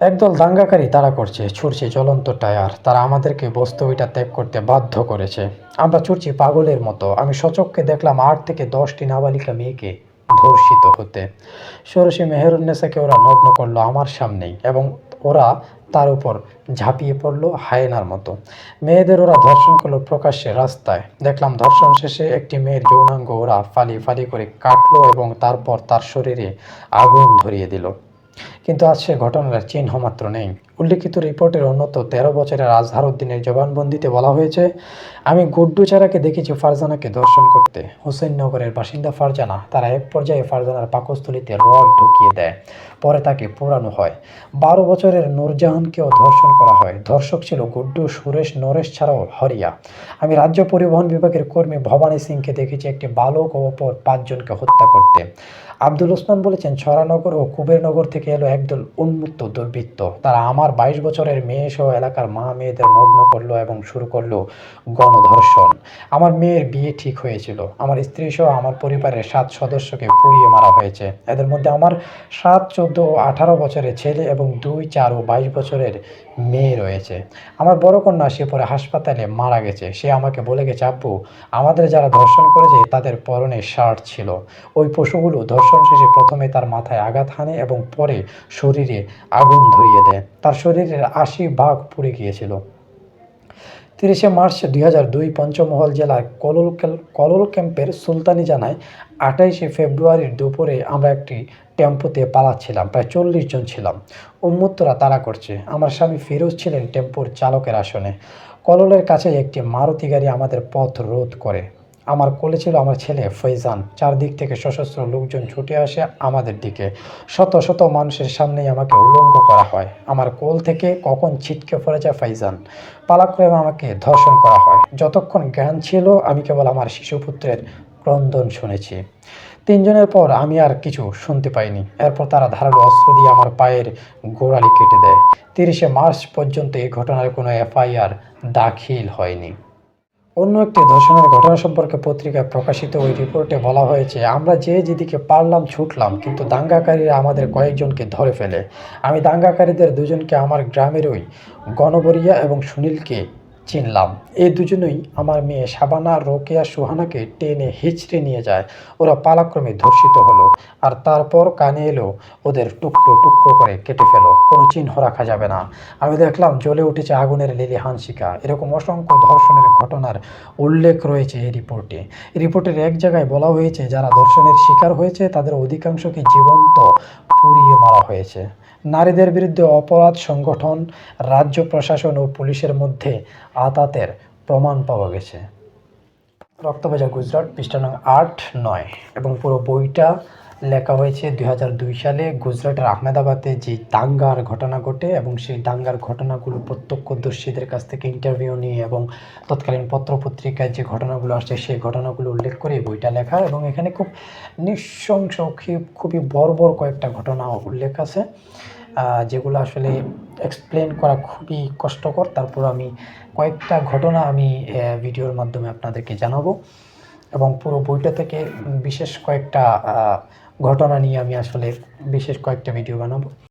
একদল দাঙ্গাকারী তারা করছে ছুটছে জ্বলন্ত টায়ার। তারা আমাদেরকে বস্তুবিটা ত্যাগ করতে বাধ্য করেছে। আমরা ছুটছি পাগলের মতো। আমি সচককে দেখলাম আট থেকে দশটি নাবালিকা মেয়েকে ধর্ষিত হতে। ষোড়শী মেহেরুন্নেসাকে ওরা নগ্ন করল আমার সামনেই এবং ওরা তার উপর ঝাঁপিয়ে পড়ল হায়েনার মতো। মেয়েদের ওরা ধর্ষণ করল প্রকাশ্যে রাস্তায়। দেখলাম ধর্ষণ শেষে একটি মেয়ের যৌনাঙ্গ ওরা ফালি ফালি করে কাটলো এবং তারপর তার শরীরে আগুন ধরিয়ে দিল। কিন্তু আজ সে ঘটনার চিহ্ন মাত্র নেই। উল্লিখিত রিপোর্টের অন্যত তেরো বছরের আজহার উদ্দিনের জবানবন্দিতে বলা হয়েছে, আমি গুড্ডু চারাকে দেখেছি ফারজানাকে দর্শন করতে। হোসেননগরের বাসিন্দা ফারজানা তারা এক পর্যায়ে ফারজানার পাকস্থলিতে রড ঢুকিয়ে দেয়, পরে তাকে পোড়ানো হয়। বারো বছরের নূরজাহানকেও ধর্ষণ করা হয়। ধর্ষক ছিল গুড্ডু, সুরেশ, নরেশ ছাড়াও হরিয়া। আমি রাজ্য পরিবহন বিভাগের কর্মী ভবানী সিংকে দেখেছি একটি বালক ও অপর পাঁচজনকে হত্যা করতে। আব্দুল ওসমান বলেছেন, ছড়ানগর ও কুবেরনগর থেকে এলো একদল উন্মুক্ত দুর্বৃত্ত। তারা আমার বাইশ বছরের মেয়ে সহ এলাকার মা মেয়েদের নগ্ন করল এবং শুরু করল গণধর্ষণ। আমার মেয়ের বিয়ে ঠিক হয়েছিল। আমার স্ত্রী সহ আমার পরিবারের সাত সদস্যকে পুড়িয়ে মারা হয়েছে। এদের মধ্যে আমার সাত, চোদ্দ ও আঠারো বছরের ছেলে এবং দুই, চার ও বাইশ বছরের মেয়ে রয়েছে। আমার বড় কন্যা সে পরে হাসপাতালে মারা গেছে। সে আমাকে বলে গেছে, আব্বু, আমাদের যারা ধর্ষণ করেছে তাদের পরনে শার্ট ছিল। ওই পশুগুলো ধর্ষণ শেষে প্রথমে তার মাথায় আঘাত হানে এবং পরে শরীরে আগুন ধরিয়ে দেয়। তার শরীরের আশি ভাগ পুড়ে গিয়েছিল। তিরিশে মার্চ দুই হাজার দুই পঞ্চমহল জেলার কলল কেল- কলল ক্যাম্পের সুলতানি জানায়, আঠাইশে ফেব্রুয়ারির দুপুরে আমরা একটি টেম্পোতে পালাচ্ছিলাম, প্রায় চল্লিশ জন ছিলাম। উন্মত্তরা তাড়া করছে, আমার স্বামী ফিরোজ ছিলেন টেম্পোর চালকের আসনে। কললের কাছে একটি মারুতি গাড়ি আমাদের পথ রোধ করে। আমার কোলে ছিল আমার ছেলে ফৈজান। চারদিক থেকে সশস্ত্র লোকজন ছুটে আসে আমাদের দিকে। শত শত মানুষের সামনেই আমাকে উলঙ্গ করা হয়। আমার কোল থেকে কখন ছিটকে পড়ে যায় ফাইজান পালাক্রমে আমাকে ধর্ষণ করা হয়। যতক্ষণ জ্ঞান ছিল, আমি কেবল আমার শিশুপুত্রের ক্রন্দন শুনেছি। তিনজনের পর আমি আর কিছু শুনতে পাইনি। এরপর তারা ধারালো অস্ত্র দিয়ে আমার পায়ের গোড়ালি কেটে দেয়। তিরিশে মার্চ পর্যন্ত এই ঘটনার কোনো এফআইআর দাখিল হয়নি। অন্য একটি ধর্ষণের ঘটনা সম্পর্কে পত্রিকায় প্রকাশিত ওই রিপোর্টে বলা হয়েছে, আমরা যে যেদিকে পারলাম ছুটলাম, কিন্তু দাঙ্গাকারীরা আমাদের কয়েকজনকে ধরে ফেলে। আমি দাঙ্গাকারীদের দুজনকে আমার গ্রামের ওই গণবরিয়া এবং সুনীলকে চিনলাম। এই দুজনই আমার মেয়ে শাবানা রোকেয়া, সুহানাকে টেনে হিচড়ে নিয়ে যায়। ওরা পালাক্রমে ধর্ষিত হলো আর তারপর কানে এলো, ওদের টুকরো টুকরো করে কেটে ফেলো, কোনো চিহ্ন রাখা যাবে না। আমি দেখলাম জ্বলে উঠেছে আগুনের লিলি হানসিকা এরকম অসংখ্য ধর্ষণের ঘটনার উল্লেখ রয়েছে এই রিপোর্টে। রিপোর্টের এক জায়গায় বলা হয়েছে, যারা ধর্ষণের শিকার হয়েছে, তাদের অধিকাংশকে জীবন্ত পুড়িয়ে মারা হয়েছে। নারীদের বিরুদ্ধে অপরাধ সংগঠন, রাজ্য প্রশাসন ও পুলিশের মধ্যে আতাতের প্রমাণ পাওয়া গেছে। রক্তবাজার গুজরাট পৃষ্ঠা নং আট নয় এবং পুরো বইটা লেখা হয়েছে দুই হাজার দুই সালে গুজরাটের আহমেদাবাদে যে দাঙ্গার ঘটনা ঘটে এবং সেই দাঙ্গার ঘটনাগুলো প্রত্যক্ষদর্শীদের কাছ থেকে ইন্টারভিউ নিয়ে এবং তৎকালীন পত্রপত্রিকায় যে ঘটনাগুলো আসছে সেই ঘটনাগুলো উল্লেখ করে বইটা লেখা এবং এখানে খুব নৃশংস, খুব- খুবই বর্বর কয়েকটা ঘটনা উল্লেখ আছে। যেগুলো আসলে এক্সপ্লেন করা খুবই কষ্টকর। তারপর আমি কয়েকটা ঘটনা আমি ভিডিওর মাধ্যমে আপনাদেরকে জানাব। এবং পুরো বইটা থেকে বিশেষ কয়েকটা ঘটনা নিয়ে আমি আসলে বিশেষ কয়েকটা ভিডিও বানাবো।